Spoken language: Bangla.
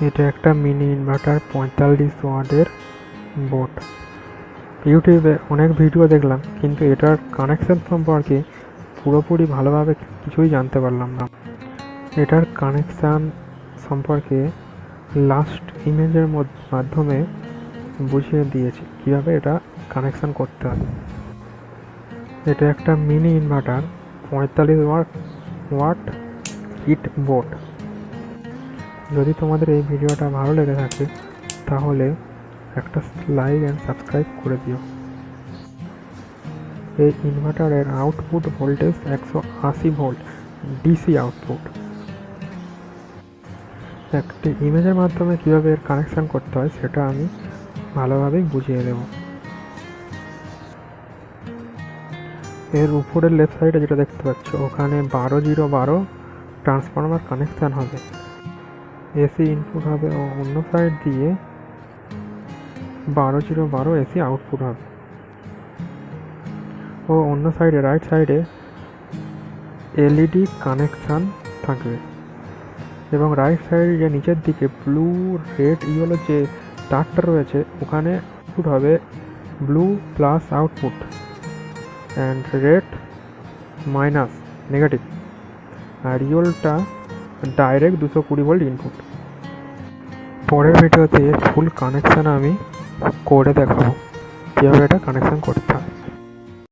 এটা একটা মিনি ইনভার্টার পঁয়তাল্লিশ ওয়াটের বোর্ড ইউটিউবে অনেক ভিডিও দেখলাম, কিন্তু এটার কানেকশন সম্পর্কে পুরোপুরি ভালোভাবে কিছুই জানতে পারলাম না। এটার কানেকশান সম্পর্কে লাস্ট ইমেজের মধ্য- মাধ্যমে বুঝিয়ে দিয়েছি, কীভাবে এটা কানেকশান করতে হয়। এটা একটা মিনি ইনভার্টার পঁয়তাল্লিশ ওয়াট ওয়াট হিট বোর্ড যদি তোমাদের এই ভিডিওটা ভালো লেগে থাকে, তাহলে একটা লাইক অ্যান্ড সাবস্ক্রাইব করে দিও। এই ইনভার্টারের আউটপুট ভোল্টেজ একশো আশি ভোল্ট ডিসি আউটপুট একটি ইমেজের মাধ্যমে কীভাবে এর কানেকশান করতে হয়, সেটা আমি ভালোভাবেই বুঝিয়ে দেব। এর উপরের লেফট সাইডে যেটা দেখতে পাচ্ছ, ওখানে বারো জিরো বারো ট্রান্সফরমার কানেকশান হবে। এসি ইনপুট হবে ও অন্য সাইড দিয়ে বারো জিরো বারো এসি আউটপুট হবে। ও অন্য সাইডে রাইট সাইডে এলইডি কানেকশান থাকবে। এবং রাইট সাইডে যে নিচের দিকে ব্লু রেড ইয়েলো যে তারটা রয়েছে, ওখানে আউটপুট হবে blue plus output and red minus negative আর ইয়েলোটা ডাইরেক্ট দুশো কুড়ি ভোল্ট ইনপুট পরের ভিডিওতে ফুল কানেকশান আমি করে দেখাবো। কীভাবে এটা কানেকশান করতে